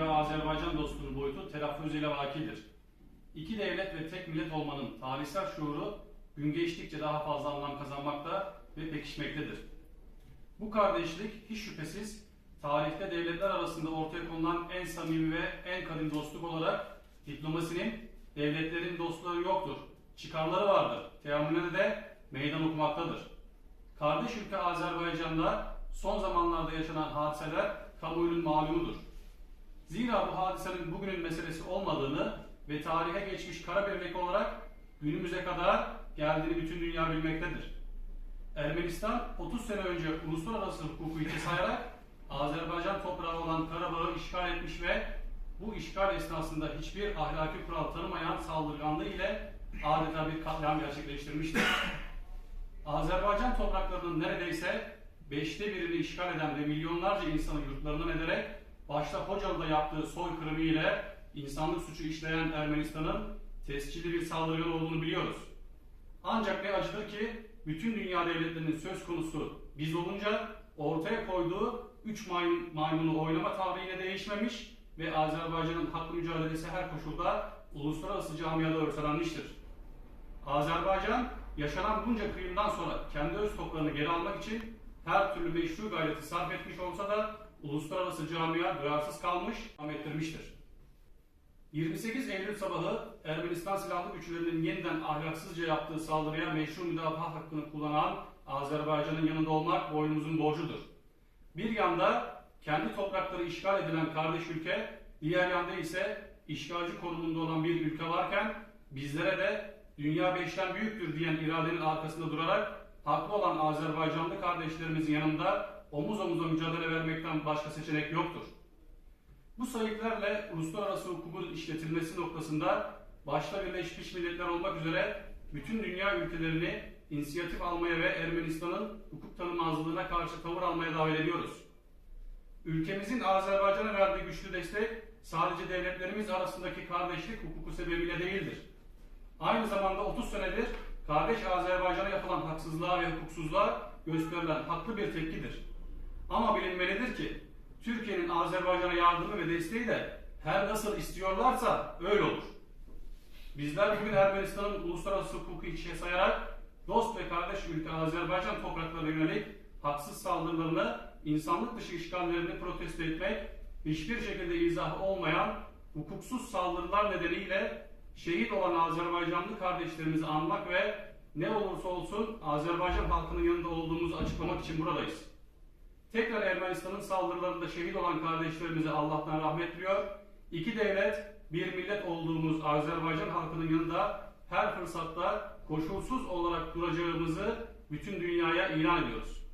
Ve Azerbaycan dostluğunun boyutu telaffuz ile vakidir. İki devlet ve tek millet olmanın tarihsel şuuru gün geçtikçe daha fazla anlam kazanmakta ve pekişmektedir. Bu kardeşlik hiç şüphesiz tarihte devletler arasında ortaya konulan en samimi ve en kadim dostluk olarak diplomasinin devletlerin dostluğu yoktur. Çıkarları vardır. Teamülüne de meydan okumaktadır. Kardeş ülke Azerbaycan'da son zamanlarda yaşanan hadiseler kamuoyunun malumudur. Zira bu hadisenin bugünün meselesi olmadığını ve tarihe geçmiş kara bir leke olarak günümüze kadar geldiğini bütün dünya bilmektedir. Ermenistan 30 sene önce uluslararası hukuku hiçe sayarak Azerbaycan toprağı olan Karabağ'ı işgal etmiş ve bu işgal esnasında hiçbir ahlaki kural tanımayan saldırganlığı ile adeta bir katliam gerçekleştirmiştir. Azerbaycan topraklarının neredeyse beşte birini işgal eden ve milyonlarca insanı yurtlarından ederek başta Hocalı'da yaptığı soykırımı ile insanlık suçu işleyen Ermenistan'ın tescilli bir saldırgan olduğunu biliyoruz. Ancak ne acıdır ki bütün dünya devletlerinin söz konusu biz olunca ortaya koyduğu üç maymun, maymunu oynama tavrı yine değişmemiş ve Azerbaycan'ın haklı mücadelesi her koşulda uluslararası camiada örselenmiştir. Azerbaycan yaşanan bunca kıyımdan sonra kendi öz toplarını geri almak için her türlü meşru gayreti sarf etmiş olsa da uluslararası camia duyarsız kalmış, ettirmiştir. 28 Eylül sabahı Ermenistan silahlı güçlerinin yeniden ahlaksızca yaptığı saldırıya meşru müdafaa hakkını kullanan Azerbaycan'ın yanında olmak boynumuzun borcudur. Bir yanda kendi toprakları işgal edilen kardeş ülke, diğer yanda ise işgalci konumunda olan bir ülke varken bizlere de dünya beşten büyüktür diyen iradenin arkasında durarak haklı olan Azerbaycanlı kardeşlerimizin yanında omuz omuza mücadele vermekten başka seçenek yoktur. Bu sayıklarla uluslararası hukukun işletilmesi noktasında başta Birleşmiş Milletler olmak üzere bütün dünya ülkelerini inisiyatif almaya ve Ermenistan'ın hukuk tanımazlığına karşı tavır almaya davet ediyoruz. Ülkemizin Azerbaycan'a verdiği güçlü destek sadece devletlerimiz arasındaki kardeşlik hukuku sebebiyle değildir. Aynı zamanda 30 senedir kardeş Azerbaycan'a yapılan haksızlığa ve hukuksuzluğa gösterilen haklı bir tepkidir. Ama bilinmelidir ki Türkiye'nin Azerbaycan'a yardımı ve desteği de her nasıl istiyorlarsa öyle olur. Bizler bugün Ermenistan'ın uluslararası hukuku işe sayarak dost ve kardeş ülke Azerbaycan topraklarına yönelik haksız saldırılarını, insanlık dışı işgallerini protesto etmek, hiçbir şekilde izahı olmayan hukuksuz saldırılar nedeniyle şehit olan Azerbaycanlı kardeşlerimizi anmak ve ne olursa olsun Azerbaycan halkının yanında olduğumuzu açıklamak için buradayız. Tekrar Ermenistan'ın saldırılarında şehit olan kardeşlerimize Allah'tan rahmet diliyor. İki devlet, bir millet olduğumuz Azerbaycan halkının yanında her fırsatta koşulsuz olarak duracağımızı bütün dünyaya ilan ediyoruz.